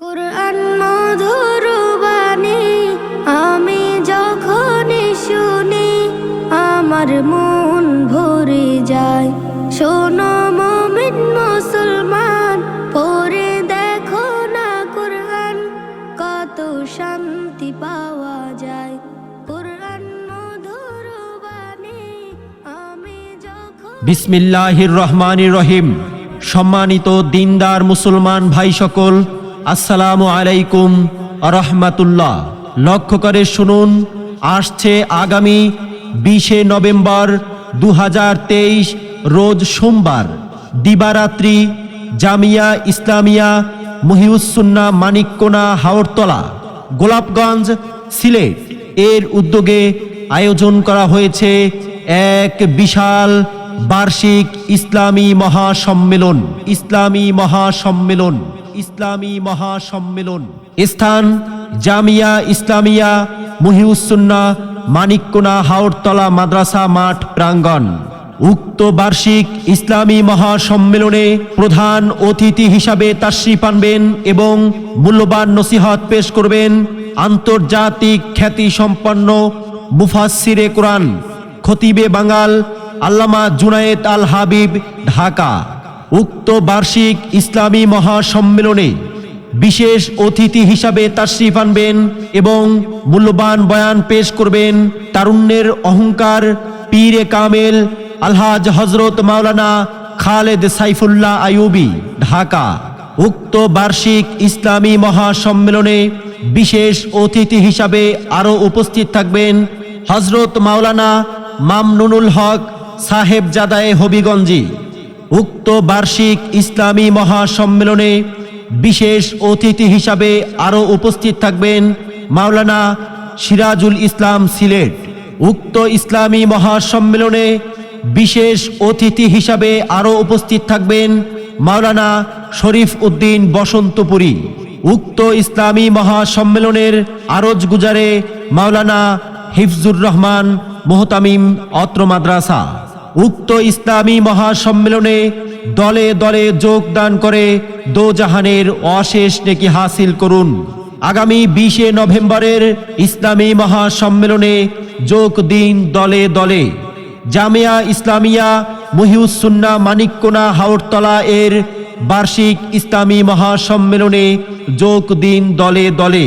কোরআন মধুর আমি যখন শুনি, আমার মন ভরে যায়। শোনো মমিন মুসলমান, পড়ে দেখো না কোরআন, কত শান্তি পাওয়া যায়। কোরআন মধুর বাণী, আমি যখন বিসমিল্লাহির রহমানির রহিম। সম্মানিত দিনদার মুসলমান ভাই সকল আসসালামু আলাইকুম রহমাতুল্লাহ লক্ষ্য করে শুনুন, আসছে আগামী বিশে নভেম্বর দু হাজার তেইশ, রোজ সোমবার। দিবারাত্রি জামিয়া ইসলামিয়া মহিউসুন্না মানিককোনা হাওড়তলা গোলাপগঞ্জ, সিলেট। এর উদ্যোগে আয়োজন করা হয়েছে এক বিশাল বার্ষিক ইসলামী মহাসম্মেলন ইসলামী মহাসম্মেলন ইসলামী মহাসম্মেলন। স্থান জামিয়া ইসলামিয়া মহিউসুন্না মানিককোনা হাওড়তলা মাদ্রাসা মাঠ প্রাঙ্গণ। উক্ত বার্ষিক ইসলামী মহাসম্মেলনে প্রধান অতিথি হিসাবে তাশরিফ আনবেন এবং মূল্যবান নসিহত পেশ করবেন আন্তর্জাতিক খ্যাতি সম্পন্ন মুফাসসিরে কোরআন, খতিবে বাঙাল আল্লামা জুনায়েদ আল হাবিব, ঢাকা। উক্ত বার্ষিক ইসলামী মহাসম্মেলনে বিশেষ অতিথি হিসাবে তাশরিফ আনবেন এবং মূল্যবান বয়ান পেশ করবেন তারুণ্যের অহংকার পীরে কামেল আলহাজ হজরত মাওলানা খালেদ সাইফুল্লাহ আইয়ুবি, ঢাকা। উক্ত বার্ষিক ইসলামী মহাসম্মেলনে বিশেষ অতিথি হিসাবে আরও উপস্থিত থাকবেন হজরত মাওলানা মামনুনুল হক সাহেব জাদায়ে হবিগঞ্জি উক্ত বার্ষিক ইসলামী মহাসম্মেলনে বিশেষ অতিথি হিসাবে আরও উপস্থিত থাকবেন মাওলানা সিরাজুল ইসলাম সিলেট। উক্ত ইসলামী মহাসম্মেলনে বিশেষ অতিথি হিসাবে আরও উপস্থিত থাকবেন মাওলানা শরীফ উদ্দিন বসন্তপুরী। উক্ত ইসলামী মহাসম্মেলনের আরজ গুজারে মাওলানা হিফজুর রহমান মোহতামিম অত্র মাদ্রাসা। উক্ত ইসলামী মহাসম্মেলনে দলে দলে যোগদান করে দোজাহানের অশেষ নেকি হাসিল করুন। আগামী বিশে নভেম্বরের ইসলামী মহাসম্মেলনে যোগ দিন দলে দলে। জামিয়া ইসলামিয়া মহিউসুন্না মানিককোনা হাওড়তলা এর বার্ষিক ইসলামী মহাসম্মেলনে যোগ দিন দলে দলে।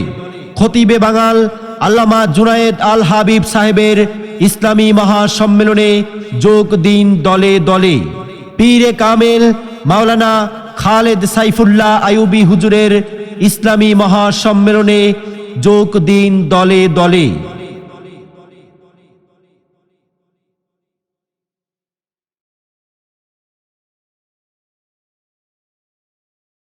খতিবে বাঙাল আল্লামা জুনায়েদ আল হাবিব সাহেবের ইসলামী মহাসম্মেলনে যোগ দিন দলে দলে। পীরে কামেল, মাওলানা খালেদ সাইফুল্লাহ আয়ুবি হুজুরের ইসলামী মহাসম্মেলনে যোগ দিন দলে দলে।